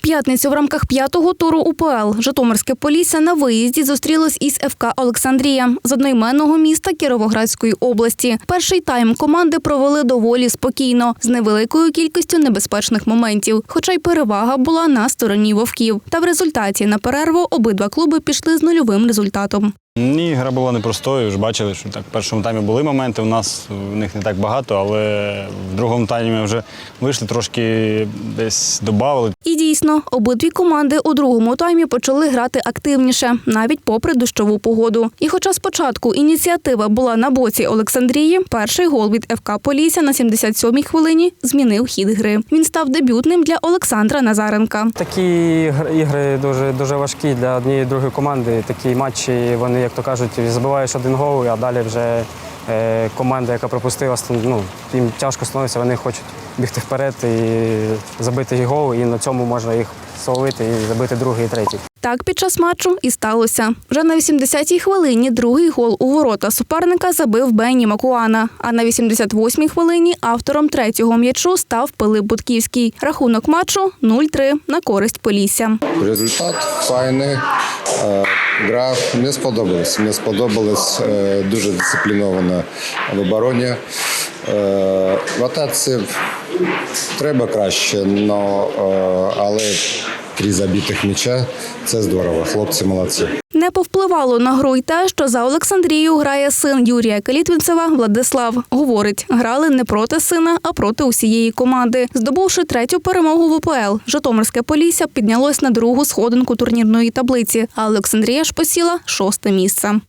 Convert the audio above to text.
п'ятницю в рамках п'ятого туру УПЛ Житомирське Полісся на виїзді зустрілось із ФК Олександрія з одноіменного міста Кіровоградської області. Перший тайм команди провели доволі спокійно, з невеликою кількістю небезпечних моментів. Хоча й перевага була на стороні вовків. Та в результаті на перерву обидва клуби пішли з нульовим результатом. Ні, гра була непростою. Ж бачили, що так в першому таймі були моменти. У нас в них не так багато, але в другому таймі ми вже вийшли, трошки десь додавали. І дійсно, обидві команди у другому таймі почали грати активніше, навіть попри дощову погоду. І хоча спочатку ініціатива була на боці Олександрії, перший гол від ФК Полісся на 77-й хвилині змінив хід гри. Він став дебютним для Олександра Назаренка. Такі ігри дуже, дуже важкі для однієї другої команди. Такі матчі, вони, як то кажуть, забиваєш один гол, а далі вже е, команда, яка пропустила, ст- ну, їм тяжко становиться, вони хочуть бігти вперед і забити їх гол, і на цьому можна їх солити і забити другий і третій. Так під час матчу і сталося. Вже на 80-й хвилині другий гол у ворота суперника забив Бенні Макуана. А на 88-й хвилині автором третього м'ячу став Пилип Будківський. Рахунок матчу 0-3 на користь Полісся. Результат файний. Гра не сподобалась. Не сподобалась е, дуже дисциплінована в обороні. Е, В атаці треба краще, е, але три забитих м'яча це здорово. Хлопці молодці. Повпливало на гру й те, що за Олександрію грає син Юрія Калітвінцева Владислав. Говорить, грали не проти сина, а проти усієї команди. Здобувши третю перемогу в УПЛ, Житомирське Полісся піднялось на другу сходинку турнірної таблиці, а Олександрія ж посіла шосте місце.